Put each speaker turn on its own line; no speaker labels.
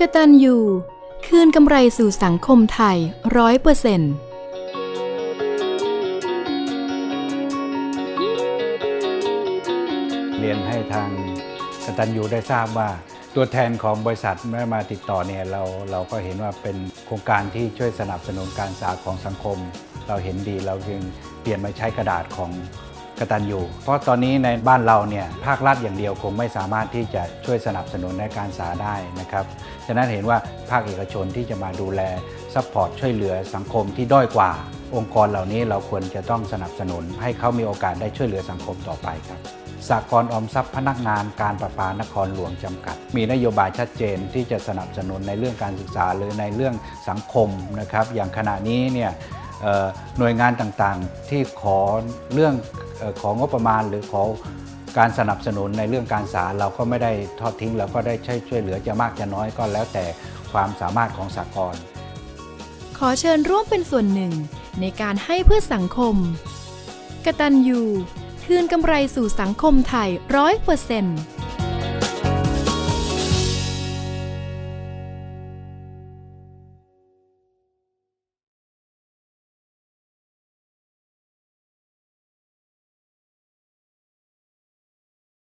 กตันยูคืนกำไรสู่สังคมไทยร้อยเปอร์เซ็นต์
เรียนให้ทางกตัญญูได้ทราบว่า ตัวแทนของบริษัทเมื่อมาติดต่อเนี่ยเราเราก็เห็นว่าเป็นโครงการที่ช่วยสนับสนุนการศึกษาของสังคม เราเห็นดีเราจึงเปลี่ยนมาใช้กระดาษของ กตัญญูเพราะตอนนี้ในบ้านเราเนี่ยภาครัฐอย่างเดียวคงไม่สามารถที่จะช่วยสนับสนุนในการศึกษาได้นะครับฉะนั้นเห็นว่าภาคเอกชนที่จะมาดูแลซัพพอร์ตช่วยเหลือสังคมที่ด้อยกว่า องค์กรเหล่านี้เราควรจะต้องสนับสนุน ให้เขามีโอกาสได้ช่วยเหลือสังคมต่อไปครับสากลออมทรัพย์พนักงานการประปานครหลวงจำกัด มีนโยบายชัดเจนที่จะสนับสนุนในเรื่องการศึกษาหรือในเรื่องสังคมนะครับ อย่างขณะนี้เนี่ยหน่วยงานต่างๆที่ขอเรื่อง ของงบประมาณหรือขอการสนับสนุนในเรื่องการศึกษาเราก็ไม่ได้ทอดทิ้งเราก็ได้ช่วยช่วยเหลือจะมากจะน้อยก็แล้วแต่ความสามารถของสากล
ขอเชิญร่วมเป็นส่วนหนึ่งในการให้เพื่อสังคม กตันยูคืนกำไรสู่สังคมไทยร้อยเปอร์เซ็นต์